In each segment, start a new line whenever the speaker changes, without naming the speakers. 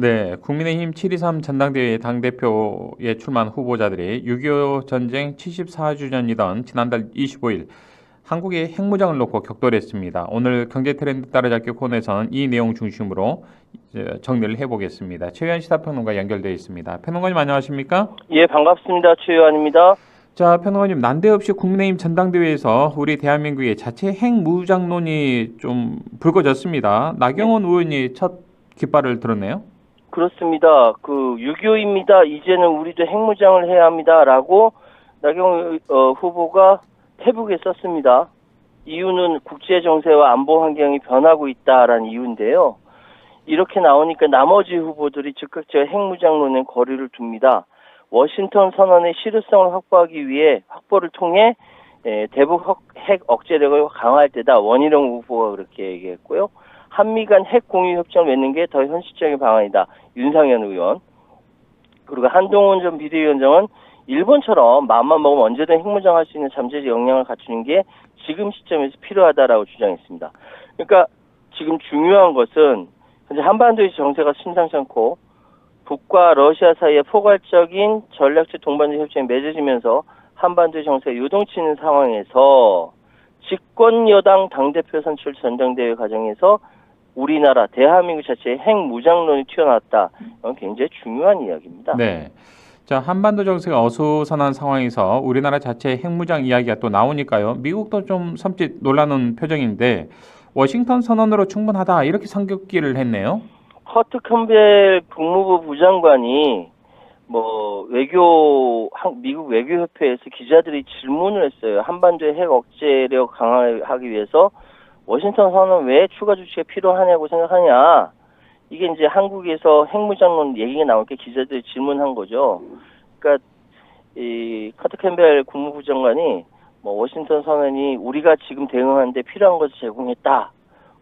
네, 국민의힘 7.23 전당대회 당대표에 출마한 후보자들이 6.25 전쟁 74주년이던 지난달 25일 한국의 핵무장을 놓고 격돌했습니다. 오늘 경제 트렌드 따라잡기 코너에서는 이 내용 중심으로 정리를 해보겠습니다. 최현 시사평론가 연결되어 있습니다. 평론가님 안녕하십니까?
예, 반갑습니다. 최요한입니다.
자, 평론가님 난데없이 국민의힘 전당대회에서 우리 대한민국의 자체 핵무장론이 좀 불거졌습니다. 나경원 의원이 첫 깃발을 들었네요.
그렇습니다. 그 6.25입니다. 이제는 우리도 핵무장을 해야 합니다라고 나경원 어, 후보가 페북에 썼습니다. 이유는 국제 정세와 안보 환경이 변하고 있다라는 이유인데요. 이렇게 나오니까 나머지 후보들이 즉각적으로 핵무장론에 거리를 둡니다. 워싱턴 선언의 실효성을 확보하기 위해 확보를 통해 에, 대북 헉- 핵 억제력을 강화할 때다 원희룡 후보가 그렇게 얘기했고요. 한미 간 핵 공유 협정을 맺는 게 더 현실적인 방안이다. 윤상현 의원. 그리고 한동훈 전 비대위원장은 일본처럼 마음만 먹으면 언제든 핵무장 할 수 있는 잠재적 역량을 갖추는 게 지금 시점에서 필요하다라고 주장했습니다. 그러니까 지금 중요한 것은 현재 한반도의 정세가 심상치 않고 북과 러시아 사이에 포괄적인 전략적 동반자 협정이 맺어지면서 한반도의 정세가 요동치는 상황에서 집권 여당 당대표 선출 전당대회 과정에서 우리나라 대한민국 자체의 핵 무장론이 튀어나왔다. 이건 굉장히 중요한 이야기입니다.
네. 자, 한반도 정세가 어수선한 상황에서 우리나라 자체 핵무장 이야기가 또 나오니까요. 미국도 좀 섬찟 놀라는 표정인데 워싱턴 선언으로 충분하다 이렇게 상격기를 했네요.
커트 캠벨 국무부 부장관이 뭐 외교 한- 미국 외교협회에서 기자들이 질문을 했어요. 한반도의 핵 억제력 강화하기 위해서 워싱턴 선언 왜 추가 조치가 필요하냐고 생각하냐. 이게 이제 한국에서 핵무장론 얘기가 나올 때 기자들이 질문한 거죠. 그러니까 이 커트 캠벨 국무부 장관이 뭐 워싱턴 선언이 우리가 지금 대응하는데 필요한 것을 제공했다.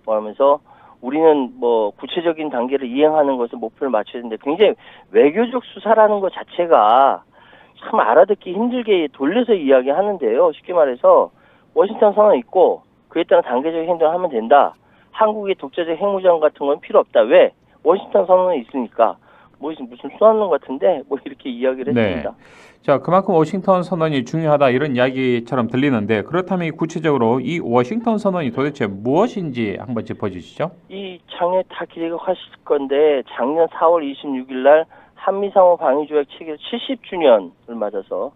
뭐 하면서 우리는 뭐 구체적인 단계를 이행하는 것을 목표를 맞춰야 되는데 굉장히 외교적 수사라는 것 자체가 참 알아듣기 힘들게 돌려서 이야기하는데요. 쉽게 말해서 워싱턴 선언 있고 그에 따른 단계적인 행동을 하면 된다. 한국의 독자적 핵무장 같은 건 필요 없다. 왜? 워싱턴 선언이 있으니까. 뭐 무슨 수학론 같은데 뭐 이렇게 이야기를
네.
했습니다.
자, 그만큼 워싱턴 선언이 중요하다 이런 이야기처럼 들리는데 그렇다면 구체적으로 이 워싱턴 선언이 도대체 무엇인지 한번 짚어주시죠.
이 장애 다 기획하실 건데 작년 4월 26일 날 한미 상호 방위 조약 체결 70주년을 맞아서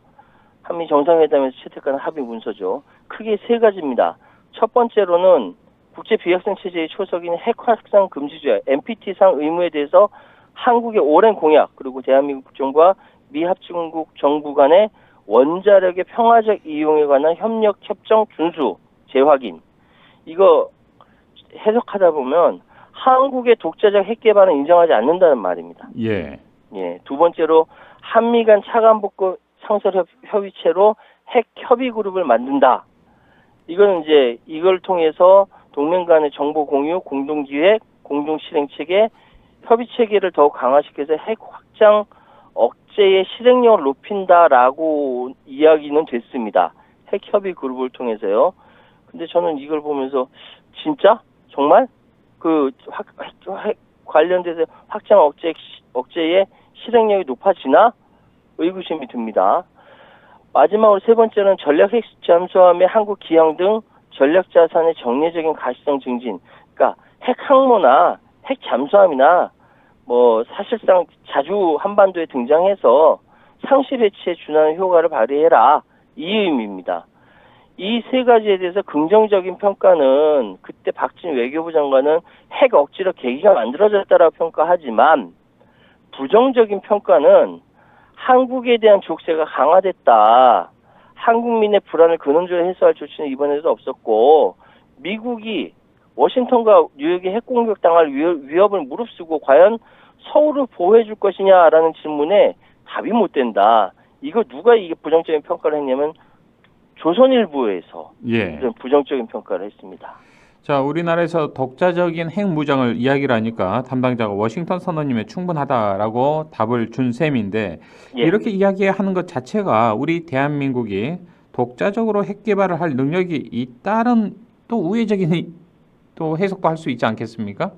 한미 정상회담에서 채택한 합의 문서죠. 크게 세 가지입니다. 첫 번째로는 국제 비핵성 체제의 초석인 핵 확산 금지 조약 NPT상 의무에 대해서 한국의 오랜 공약 그리고 대한민국 정부와 미 합중국 정부 간의 원자력의 평화적 이용에 관한 협력 협정 준수 재확인 이거 해석하다 보면 한국의 독자적 핵 개발은 인정하지 않는다는 말입니다.
예.
예. 두 번째로 한미 간 차관 복구 상설 협- 협의체로 핵 협의 그룹을 만든다. 이거는 이제 이걸 통해서 동맹 간의 정보 공유, 공동 기획, 공동 실행 체계, 협의 체계를 더욱 강화시켜서 핵 확장 억제의 실행력을 높인다라고 이야기는 됐습니다. 핵 협의 그룹을 통해서요. 근데 저는 이걸 보면서 진짜 정말 그 확, 핵- 핵 관련돼서 확장 억제 억제의 실행력이 높아지나 의구심이 듭니다. 마지막으로 세 번째는 전략 핵 잠수함의 한국 기항 등 전략 자산의 정례적인 가시성 증진. 그러니까 핵 항모나 핵 잠수함이나 뭐 사실상 자주 한반도에 등장해서 상시 배치에 준하는 효과를 발휘해라 이 의미입니다. 이 세 가지에 대해서 긍정적인 평가는 그때 박진 외교부 장관은 핵 억지로 계기가 만들어졌다라고 평가하지만 부정적인 평가는 한국에 대한 족쇄가 강화됐다. 한국민의 불안을 근원적으로 해소할 조치는 이번에도 없었고 미국이 워싱턴과 뉴욕에 핵공격 당할 위- 위협을 무릅쓰고 과연 서울을 보호해 줄 것이냐라는 질문에 답이 못 된다. 이거 누가 이게 부정적인 평가를 했냐면 조선일보에서
예.
부정적인 평가를 했습니다.
자, 우리나라에서 독자적인 핵무장을 이야기를 하니까 담당자가 워싱턴 선언이면 충분하다라고 답을 준 셈인데
예.
이렇게 이야기하는 것 자체가 우리 대한민국이 독자적으로 핵 개발을 할 능력이 있다는 또 우회적인 또 해석도 할 수 있지 않겠습니까?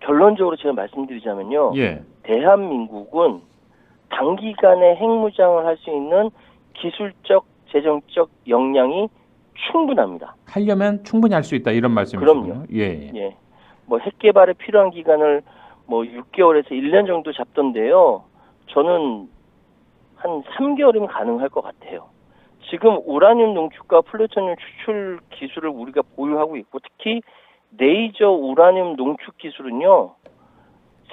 결론적으로 제가 말씀드리자면요.
예.
대한민국은 단기간에 핵무장을 할 수 있는 기술적, 재정적 역량이 충분합니다.
하려면 충분히 할 수 있다 이런 말씀이시군요.
그럼요.
예.
예. 뭐 핵 개발에 필요한 기간을 뭐 6개월에서 1년 정도 잡던데요. 저는 한 3개월이면 가능할 것 같아요. 지금 우라늄 농축과 플루토늄 추출 기술을 우리가 보유하고 있고 특히 레이저 우라늄 농축 기술은요.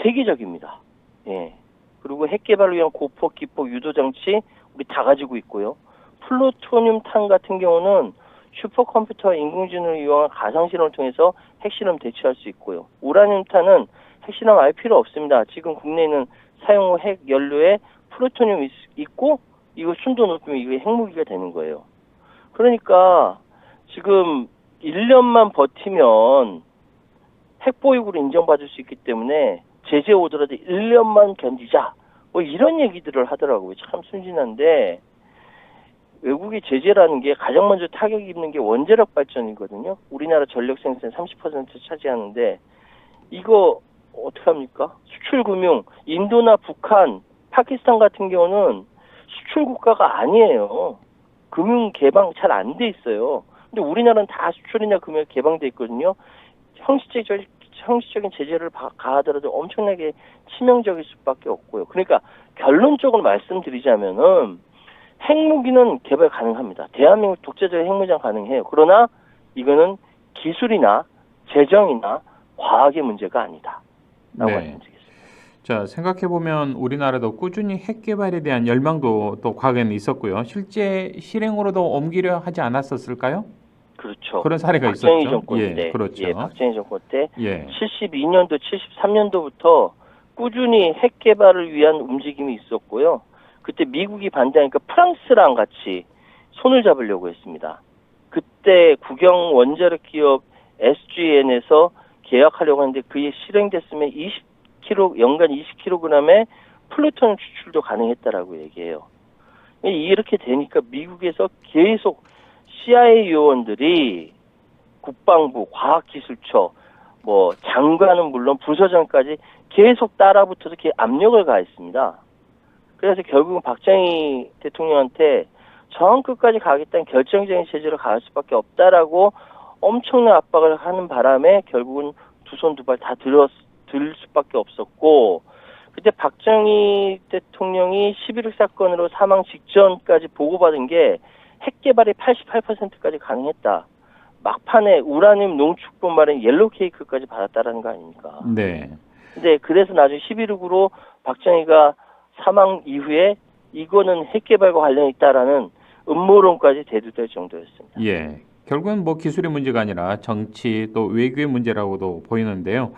세계적입니다. 예. 그리고 핵 개발을 위한 고폭, 기폭 유도 장치 우리 다 가지고 있고요. 플루토늄 탄 같은 경우는 슈퍼컴퓨터와 인공지능을 이용한 가상실험을 통해서 핵실험 대체할 수 있고요. 우라늄 탄은 핵실험 아예 필요 없습니다. 지금 국내에는 사용 후 핵 연료에 있- 있고 이거 순도 높이면 이게 핵무기가 되는 거예요. 그러니까 지금 1년만 버티면 핵보유국으로 인정받을 수 있기 때문에 제재 오더라도 1년만 견디자. 뭐 이런 얘기들을 하더라고요. 참 순진한데 외국의 제재라는 게 가장 먼저 타격이 입는 게 원자력 발전이거든요. 우리나라 전력 생산 30% 차지하는데 이거 어떻게 합니까? 수출 금융 인도나 북한, 파키스탄 같은 경우는 수출 국가가 아니에요. 금융 개방 잘 안 돼 있어요. 근데 우리나라는 다 수출이나 금융 개방돼 있거든요. 형식적 형식적인 제재를 바- 가하더라도 엄청나게 치명적일 수밖에 없고요. 그러니까 결론적으로 말씀드리자면은 핵무기는 개발 가능합니다. 대한민국 독자적 핵무장 가능해요. 그러나 이거는 기술이나 재정이나 과학의 문제가 아니다. 라고
네.
말씀드리겠습니다.
자, 생각해 보면 우리나라도 꾸준히 핵 개발에 대한 열망도 또 과거에는 있었고요. 실제 실행으로도 옮기려 하지 않았었을까요?
그렇죠.
그런 사례가
박정희
있었죠.
정권
예,
때,
그렇죠.
예, 박정희 정권 때
예.
72년도, 73년도부터 꾸준히 핵 개발을 위한 움직임이 있었고요. 그때 미국이 반대하니까 프랑스랑 같이 손을 잡으려고 했습니다. 그때 국영 원자력 기업 SGN에서 계약하려고 하는데 그게 실행됐으면 20kg 연간 20kg의 플루토늄 추출도 가능했다라고 얘기해요. 이렇게 되니까 미국에서 계속 CIA 요원들이 국방부, 과학기술처, 뭐 장관은 물론 부서장까지 계속 따라붙어서 이렇게 압력을 가했습니다. 그래서 결국은 박정희 대통령한테 전 끝까지 가겠다는 결정적인 제재를 가할 수밖에 없다라고 엄청난 압박을 하는 바람에 결국은 두 손 두 발 다 들었 들 수밖에 없었고 그때 박정희 대통령이 11.6 사건으로 사망 직전까지 보고받은 게 핵 개발이 88%까지 가능했다. 막판에 우라늄 농축뿐만 아니라 옐로우 케이크까지 받았다라는 거 아닙니까?
네.
근데 그래서 나중에 11.6으로 박정희가 사망 이후에 이거는 핵 개발과 관련이 있다라는 음모론까지 대두될 정도였습니다.
예. 결국은 뭐 기술의 문제가 아니라 정치 또 외교의 문제라고도 보이는데요.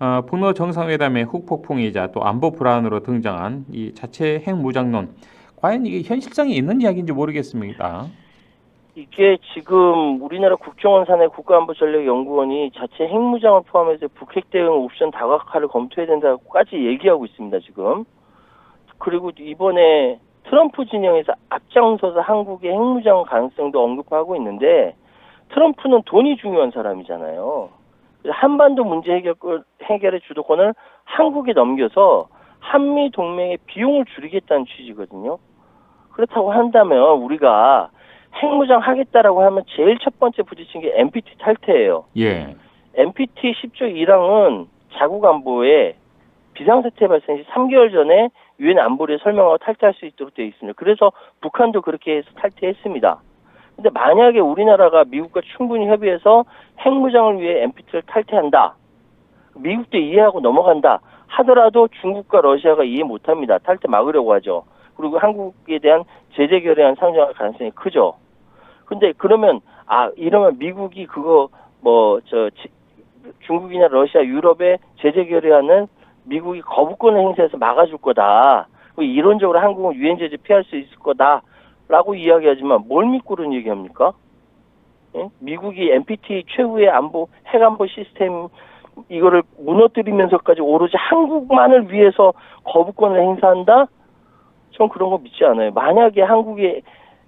어, 북러 정상회담의 후폭풍이자 또 안보 불안으로 등장한 이 자체 핵무장론 과연 이게 현실성이 있는 이야기인지 모르겠습니다.
이게 지금 우리나라 국정원 산의 국가안보전략연구원이 자체 핵무장을 포함해서 북핵 대응 옵션 다각화를 검토해야 된다고까지 얘기하고 있습니다. 지금 그리고 이번에 트럼프 진영에서 앞장서서 한국의 핵무장 가능성도 언급하고 있는데 트럼프는 돈이 중요한 사람이잖아요. 한반도 문제 해결, 해결의 주도권을 한국에 넘겨서 한미 동맹의 비용을 줄이겠다는 취지거든요. 그렇다고 한다면 우리가 핵무장 하겠다라고 하면 제일 첫 번째 부딪힌 게 NPT 탈퇴예요.
예.
NPT 10조 1항은 자국 안보에 비상사태 발생 시 3개월 전에 유엔 안보리에 설명하고 탈퇴할 수 있도록 되어 있습니다. 그래서 북한도 그렇게 해서 탈퇴했습니다. 근데 만약에 우리나라가 미국과 충분히 협의해서 핵무장을 위해 NPT를 탈퇴한다. 미국도 이해하고 넘어간다. 하더라도 중국과 러시아가 이해 못합니다. 탈퇴 막으려고 하죠. 그리고 한국에 대한 제재 결의안 상정할 가능성이 크죠. 근데 그러면 아 이러면 미국이 그거 뭐 저 중국이나 러시아, 유럽의 제재 결의안은 미국이 거부권을 행사해서 막아줄 거다. 뭐 이론적으로 한국은 유엔 제재 피할 수 있을 거다라고 이야기하지만 뭘 믿고 그런 얘기합니까? 예? 미국이 NPT 최후의 안보 핵 안보 시스템 이거를 무너뜨리면서까지 오로지 한국만을 위해서 거부권을 행사한다? 전 그런 거 믿지 않아요. 만약에 한국이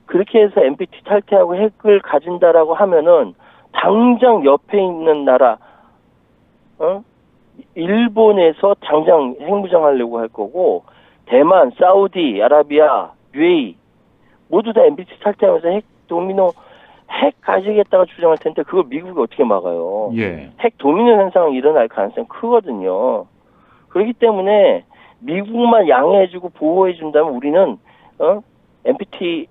그렇게 해서 NPT 탈퇴하고 핵을 가진다라고 하면은 당장 옆에 있는 나라, 어? 일본에서 당장 핵무장하려고 할 거고 대만, 사우디, 아라비아, UAE 모두 다 MBT 탈퇴하면서 핵 도미노 핵 가지겠다고 주장할 텐데 그걸 미국이 어떻게 막아요?
예.
핵 도미노 현상이 일어날 가능성이 크거든요. 그렇기 때문에 미국만 양해해주고 보호해준다면 우리는 어? NPT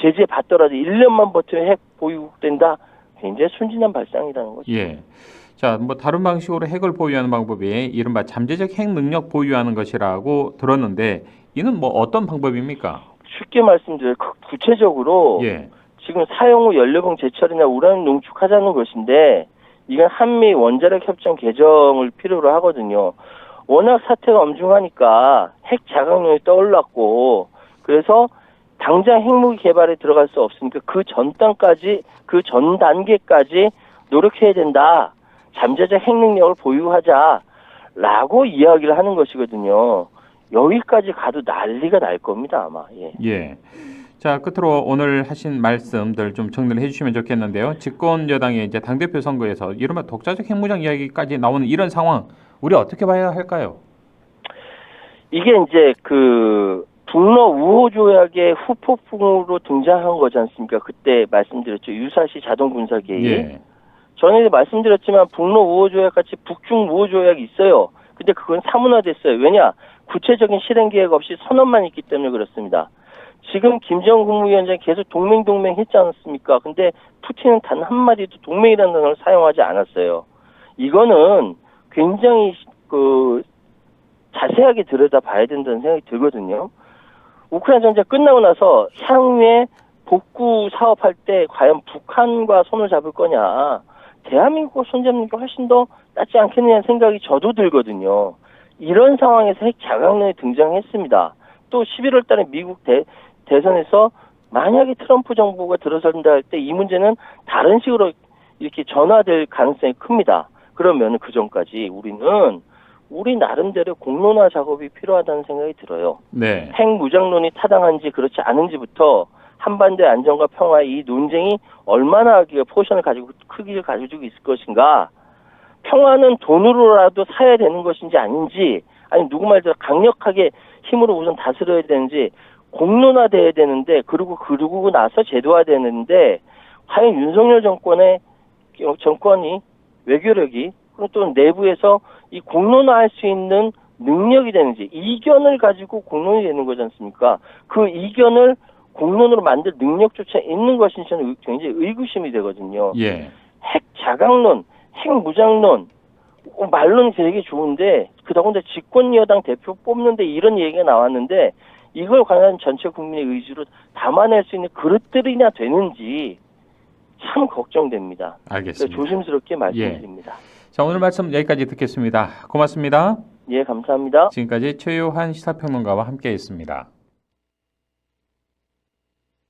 제재 받더라도 1년만 버티면 핵 보유국 된다. 굉장히 순진한 발상이라는 거죠.
예. 자, 뭐 다른 방식으로 핵을 보유하는 방법이 이른바 잠재적 핵 능력 보유하는 것이라고 들었는데 이는 뭐 어떤 방법입니까?
쉽게 말씀드려 그 구체적으로
예.
지금 사용 후 연료봉 제철이나 우란 농축하자는 것인데 이건 한미 원자력 협정 개정을 필요로 하거든요. 워낙 사태가 엄중하니까 핵 자강론이 떠올랐고 그래서 당장 핵무기 개발에 들어갈 수 없으니까 그 전 단까지 그 전 단계까지 노력해야 된다. 잠재적 핵 능력을 보유하자라고 이야기를 하는 것이거든요. 여기까지 가도 난리가 날 겁니다 아마. 예.
예. 자, 끝으로 오늘 하신 말씀들 좀 정리를 해주시면 좋겠는데요. 집권 여당의 이제 당 대표 선거에서 이른바 독자적 핵무장 이야기까지 나오는 이런 상황, 우리 어떻게 봐야 할까요?
이게 이제 그 북러 우호 조약의 후폭풍으로 등장한 거지 않습니까? 그때 말씀드렸죠. 유사시 자동 군사 개입.
예.
전에 말씀드렸지만 북러 우호 조약 같이 북중 우호 조약이 있어요. 근데 그건 사문화됐어요. 왜냐? 구체적인 실행 계획 없이 선언만 있기 때문에 그렇습니다. 지금 김정 국무위원장이 계속 동맹 동맹 했지 않았습니까? 근데 푸틴은 단 한마디도 동맹이라는 단어를 사용하지 않았어요. 이거는 굉장히 그 자세하게 들여다 봐야 된다는 생각이 들거든요. 우크라이나 전쟁 끝나고 나서 향후에 복구 사업할 때 과연 북한과 손을 잡을 거냐. 대한민국과 손잡는 게 훨씬 더 낫지 않겠느냐는 생각이 저도 들거든요. 이런 상황에서 핵 자강론이 등장했습니다. 또 11월 달에 미국 대, 대선에서 만약에 트럼프 정부가 들어선다 할 때 이 문제는 다른 식으로 이렇게 전화될 가능성이 큽니다. 그러면 그 전까지 우리는 우리 나름대로 공론화 작업이 필요하다는 생각이 들어요.
네.
핵 무장론이 타당한지 그렇지 않은지부터 한반도의 안정과 평화의 이 논쟁이 얼마나 그 포션을 가지고 크기를 가지고 있을 것인가. 평화는 돈으로라도 사야 되는 것인지 아닌지 아니 누구 말대로 강력하게 힘으로 우선 다스려야 되는지 공론화돼야 되는데 그리고 그러고 나서 제도화 되는데 과연 윤석열 정권의 정권이 외교력이 그리고 또 내부에서 이 공론화할 수 있는 능력이 되는지 이견을 가지고 공론이 되는 거지 않습니까? 그 이견을 공론으로 만들 능력조차 있는 것인지 저는 의- 굉장히 의구심이 되거든요.
예.
핵 자강론, 핵 무장론 어, 말로는 되게 좋은데 그다음에 집권 여당 대표 뽑는데 이런 얘기가 나왔는데 이걸 과연 전체 국민의 의지로 담아낼 수 있는 그릇들이나 되는지 참 걱정됩니다.
알겠습니다.
조심스럽게 말씀드립니다.
자, 오늘 말씀 여기까지 듣겠습니다. 고맙습니다.
예, 감사합니다.
지금까지 최요한 시사평론가와 함께했습니다.